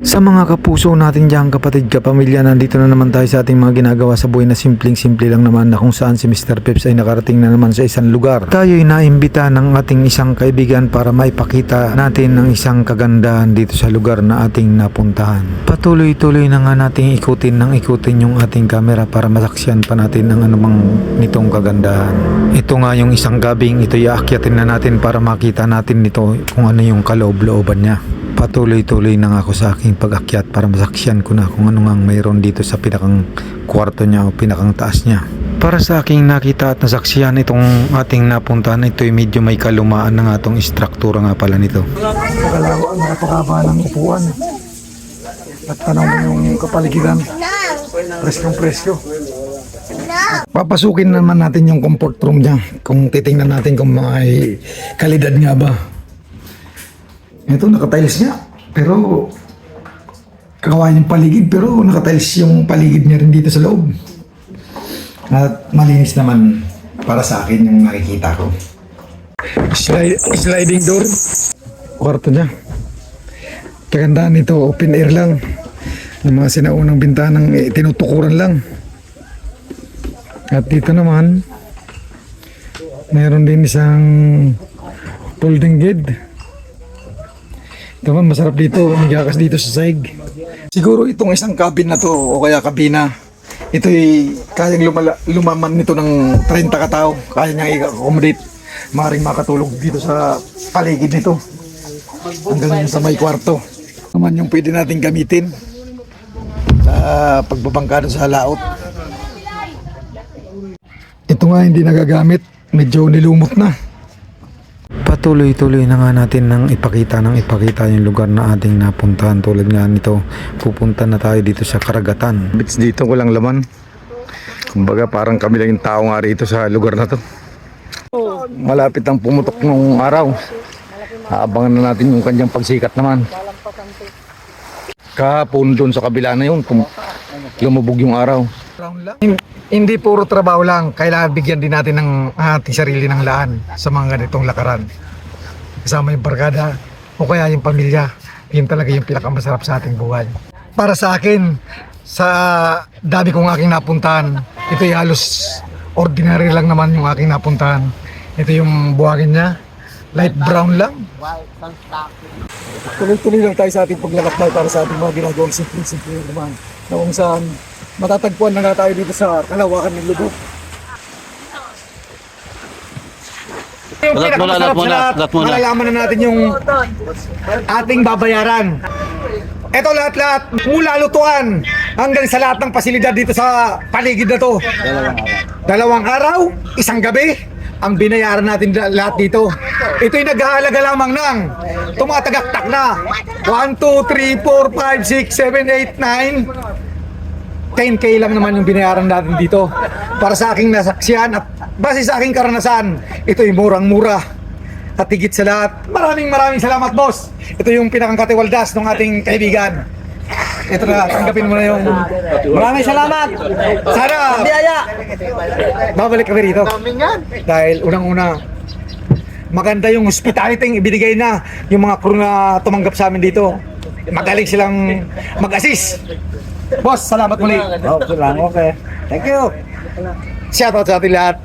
Sa mga kapuso natin dyan kapatid kapamilya, nandito na naman tayo sa ating mga ginagawa sa buhay na simpleng-simple lang naman na kung saan si Mr. Peps ay nakarating na naman sa isang lugar. Tayo ay naimbita ng ating isang kaibigan para maipakita natin ng isang kagandahan dito sa lugar na ating napuntahan. Patuloy-tuloy na nga nating ikutin ng ikutin yung ating camera para masaksiyan pa natin ang anumang nitong kagandahan. Ito nga yung isang gabing, ito iaakyatin na natin para makita natin nito kung ano yung kaloob-looban niya patuloy-tuloy na nga ako sa aking pag-akyat para masaksyan ko na kung ano nga mayroon dito sa pinakang kwarto niya o pinakang taas niya. Para sa aking nakita at nasaksiyan itong ating napuntahan, ito ay medyo may kalumaan na nga itong istruktura nga pala nito. Pagkalawa, napakaba ng upuan. At mo yung kapaligiran. Preskong presko. Papasukin naman natin yung comfort room niya. Kung titingnan natin kung may kalidad nga ba. Ito, nakatiles niya. Pero, kakawain yung paligid. Pero nakatiles yung paligid niya rin dito sa loob. At malinis naman para sa akin yung nakikita ko. Slide, sliding door. Kwarto niya. Kagandaan nito, open air lang. Ng mga sinaunang bintanang eh, tinutukuran lang. At dito naman, mayroon din isang folding gate. Ito masarap dito, umigakas dito sa saig. Siguro itong isang cabin na to, o kaya kabina, ito'y kayang lumala, lumaman nito ng 30 katao. Kaya niyang i-accommodate. Maring makatulog dito sa paligid nito. Hanggang sa may kwarto. Naman yung pwede natin gamitin sa pagbabangka doon sa laot. Ito nga hindi nagagamit. Medyo nilumot na. Patuloy-tuloy na nga natin nang ipakita ng ipakita yung lugar na ating napuntahan. Tulad nga nito pupunta na tayo dito sa karagatan. Bits dito ko lang laman. Kumbaga parang kami lang yung tao nga rito sa lugar na to. Malapit ang pumutok ng araw. Aabangan na natin yung kanyang pagsikat naman. Kahapon doon sa kabila na yun lumubog yung araw. Hin- Hindi puro trabaho lang. Kailangan bigyan din natin ng ating sarili ng laan sa mga ganitong lakaran. Kasama yung barkada o kaya yung pamilya. Yun talaga yung pinakamasarap sa ating buhay. Para sa akin, sa dami kong aking napuntahan, ito ay halos ordinary lang naman yung aking napuntahan. Ito yung buhangin niya. Light brown lang. Tuloy-tuloy lang tayo sa ating paglalakbay para sa ating mga ginagawang simple-simple naman. Na kung saan matatagpuan na nga tayo dito sa kalawakan ng lubog. Yung Lat muna, pinakamasarap lat muna, sa lahat, malalaman na natin yung ating babayaran. Ito lahat-lahat, mula lutuan hanggang sa lahat ng pasilidad dito sa paligid na to. Dalawang araw, isang gabi, ang binayaran natin da- lahat dito. Ito'y nag-aalaga lamang ng tumatagaktak na 1, 2, 3, 4, 5, 6, 7, 8, 9, 10k lang naman yung binayaran natin dito. Para sa aking nasaksiyan at base sa aking karanasan, ito'y murang-mura. At higit sa lahat, maraming maraming salamat boss. Ito yung pinakang katiwaldas ng ating kaibigan. Ito na, tanggapin mo na yung... Maraming salamat! Sana... Biyaya! Babalik kami rito. Dahil unang-una, maganda yung hospitality yung ibinigay na yung mga crew na tumanggap sa amin dito. Magaling silang mag-assist. Boss, salamat muli. Okay lang, okay. Thank you. Shout out sa ating lahat.